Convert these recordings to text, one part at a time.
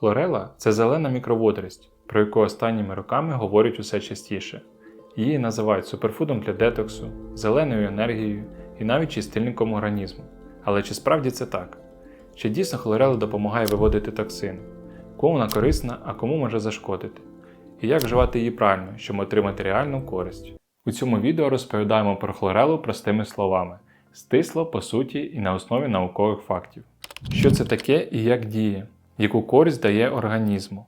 Хлорела це зелена мікроводорість, про яку останніми роками говорять усе частіше. Її називають суперфудом для детоксу, зеленою енергією і навіть чистильником організму. Але чи справді це так? Чи дійсно хлорела допомагає виводити токсини? Кому вона корисна, а кому може зашкодити? І як вживати її правильно, щоб отримати реальну користь? У цьому відео розповідаємо про хлорелу простими словами, стисло, по суті і на основі наукових фактів. Що це таке і як діє, яку користь дає організму,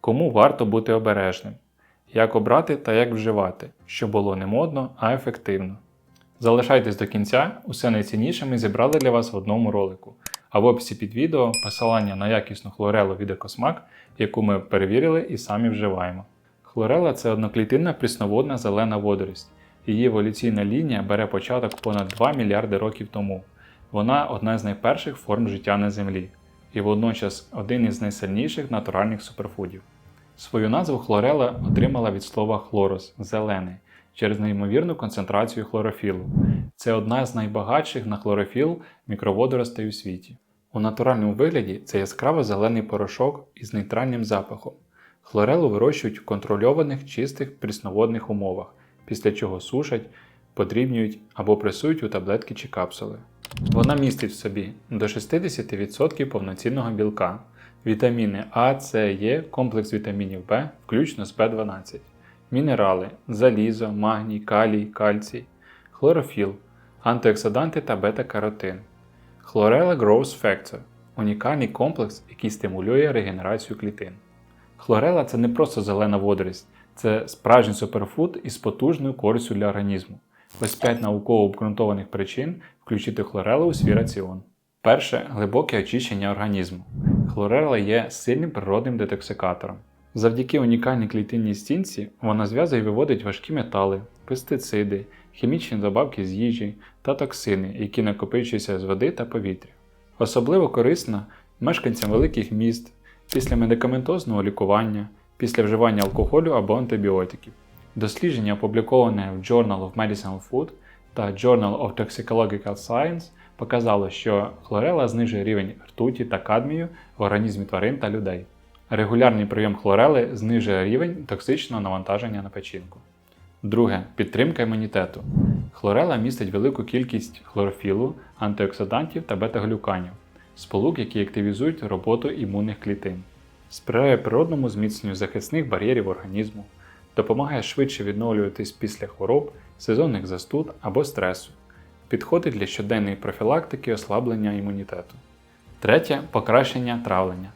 кому варто бути обережним, як обрати та як вживати, щоб було не модно, а ефективно. Залишайтесь до кінця, усе найцінніше ми зібрали для вас в одному ролику. А в описі під відео посилання на якісну хлорелу від Екосмак, яку ми перевірили і самі вживаємо. Хлорела це одноклітинна прісноводна зелена водорість. Її еволюційна лінія бере початок понад 2 мільярди років тому. Вона одна з найперших форм життя на Землі і водночас один із найсильніших натуральних суперфудів. Свою назву хлорела отримала від слова хлорос зелений через неймовірну концентрацію хлорофілу. Це одна з найбагатших на хлорофіл мікроводоростей у світі. У натуральному вигляді це яскраво зелений порошок із нейтральним запахом. Хлорелу вирощують в контрольованих чистих прісноводних умовах, після чого сушать, подрібнюють або пресують у таблетки чи капсули. Вона містить в собі до 60% повноцінного білка, вітаміни А, С, Е, комплекс вітамінів В, включно з В12, мінерали, залізо, магній, калій, кальцій, хлорофіл, антиоксиданти та бета-каротин. Хлорела Growth Factor унікальний комплекс, який стимулює регенерацію клітин. Хлорела це не просто зелена водорість, це справжній суперфуд із потужною користю для організму. Ось 5 науково обґрунтованих причин включити хлорелу у свій раціон. Перше глибоке очищення організму. Хлорела є сильним природним детоксикатором. Завдяки унікальній клітинній стінці вона зв'язує і виводить важкі метали, пестициди, хімічні добавки з їжі та токсини, які накопичуються з води та повітря. Особливо корисна мешканцям великих міст після медикаментозного лікування, після вживання алкоголю або антибіотиків. Дослідження, опубліковане в Journal of Medicinal Food та Journal of Toxicological Science, показало, що хлорела знижує рівень ртуті та кадмію в організмі тварин та людей. Регулярний прийом хлорели знижує рівень токсичного навантаження на печінку. Друге підтримка імунітету. Хлорела містить велику кількість хлорофілу, антиоксидантів та бета-глюканів, сполук, які активізують роботу імунних клітин, сприяє природному зміцненню захисних бар'єрів організму, допомагає швидше відновлюватись після хвороб, сезонних застуд або стресу, підходить для щоденної профілактики ослаблення імунітету. Третє покращення травлення.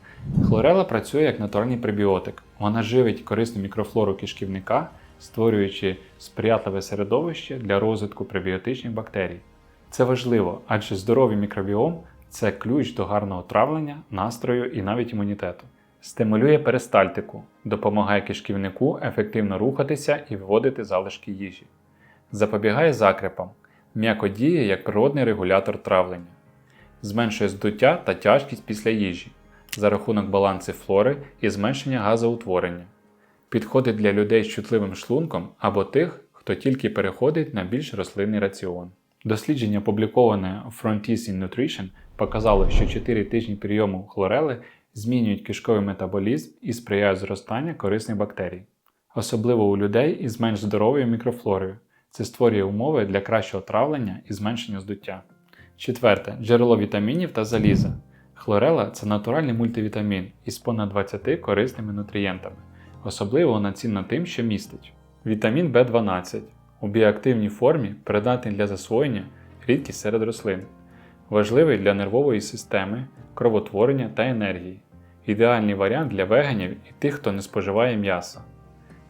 Хлорела працює як натуральний пребіотик. Вона живить корисну мікрофлору кишківника, створюючи сприятливе середовище для розвитку пребіотичних бактерій. Це важливо, адже здоровий мікробіом це ключ до гарного травлення, настрою і навіть імунітету. Стимулює перистальтику, допомагає кишківнику ефективно рухатися і виводити залишки їжі. Запобігає закрепам, м'яко діє як природний регулятор травлення, зменшує здуття та тяжкість після їжі за рахунок балансу флори і зменшення газоутворення. Підходить для людей з чутливим шлунком або тих, хто тільки переходить на більш рослинний раціон. Дослідження, опубліковане Frontiers in Nutrition, показало, що 4 тижні прийому хлорели змінюють кишковий метаболізм і сприяють зростанню корисних бактерій, особливо у людей із менш здоровою мікрофлорою. Це створює умови для кращого травлення і зменшення здуття. Четверте джерело вітамінів та заліза. Хлорела це натуральний мультивітамін із понад 20 корисними нутрієнтами. Особливо вона цінна тим, що містить вітамін В12 у біоактивній формі придатний для засвоєння рідкість серед рослин, важливий для нервової системи, кровотворення та енергії, ідеальний варіант для веганів і тих, хто не споживає м'яса.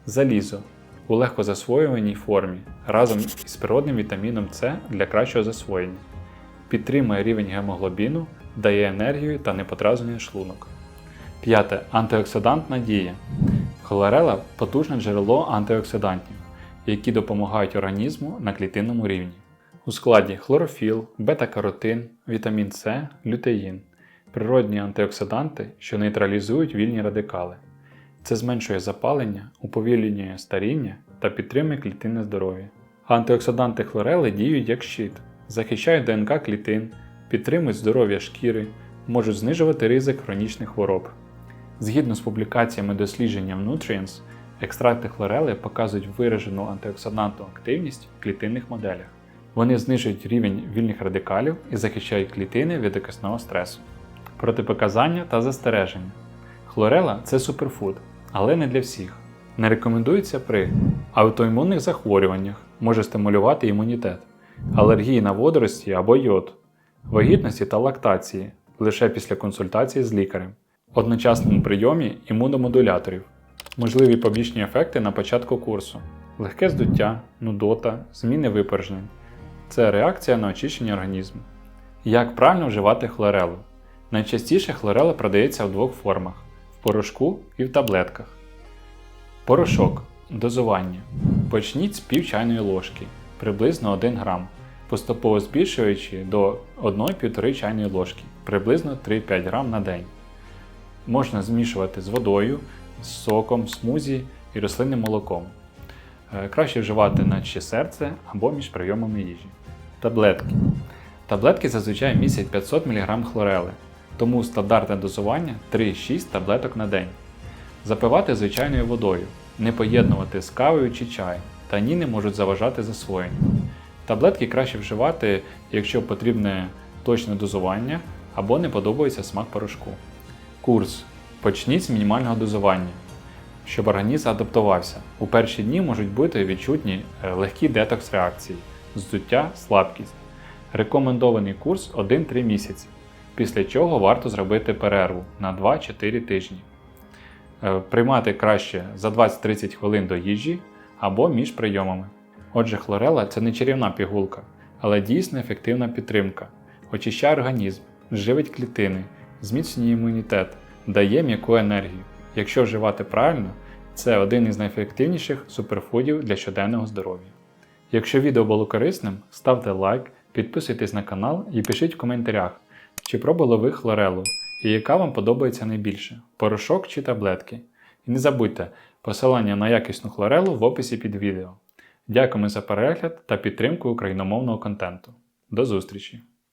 Залізо у легкозасвоюваній формі разом із природним вітаміном С для кращого засвоєння, підтримує рівень гемоглобіну, дає енергію та неподразнює шлунок. П'яте. Антиоксидантна дія. Хлорела потужне джерело антиоксидантів, які допомагають організму на клітинному рівні. У складі хлорофіл, бета-каротин, вітамін С, лютеїн, природні антиоксиданти, що нейтралізують вільні радикали. Це зменшує запалення, уповільнює старіння та підтримує клітинне здоров'я. Антиоксиданти хлорели діють як щит, захищають ДНК клітин, підтримують здоров'я шкіри, можуть знижувати ризик хронічних хвороб. Згідно з публікаціями дослідження Nutrients, екстракти хлорели показують виражену антиоксидантну активність в клітинних моделях. Вони знижують рівень вільних радикалів і захищають клітини від окисного стресу. Протипоказання та застереження. Хлорела це суперфуд, але не для всіх. Не рекомендується при аутоімунних захворюваннях, може стимулювати імунітет, алергії на водорості або йод, вагітності та лактації лише після консультації з лікарем, одночасному прийомі імуномодуляторів, можливі побічні ефекти на початку курсу, легке здуття, нудота, зміни випорожнень. Це реакція на очищення організму. Як правильно вживати хлорелу? Найчастіше хлорела продається в двох формах: в порошку і в таблетках. Порошок. Дозування. Почніть з пів чайної ложки, приблизно 1 грам, поступово збільшуючи до 1-1,5 чайної ложки, приблизно 3-5 грам на день. Можна змішувати з водою, з соком, смузі і рослинним молоком. Е, Краще вживати наче серце або між прийомами їжі. Таблетки. Таблетки зазвичай містять 500 мг хлорели, тому стандартне дозування 3-6 таблеток на день. Запивати звичайною водою, не поєднувати з кавою чи чаєм, таніни можуть заважати засвоєнню. Таблетки краще вживати, якщо потрібне точне дозування або не подобається смак порошку. Курс. Почніть з мінімального дозування, щоб організм адаптувався. У перші дні можуть бути відчутні е, легкі детокс реакції, здуття, слабкість. Рекомендований курс 1-3 місяці, після чого варто зробити перерву на 2-4 тижні. Е, Приймати краще за 20-30 хвилин до їжі або між прийомами. Отже, хлорела це не чарівна пігулка, але дійсно ефективна підтримка. Очищає організм, живить клітини, зміцнює імунітет, дає м'яку енергію. Якщо вживати правильно, це один із найефективніших суперфудів для щоденного здоров'я. Якщо відео було корисним, ставте лайк, підписуйтесь на канал і пишіть в коментарях, чи пробували ви хлорелу і яка вам подобається найбільше порошок чи таблетки. І не забудьте посилання на якісну хлорелу в описі під відео. Дякуємо за перегляд та підтримку україномовного контенту. До зустрічі!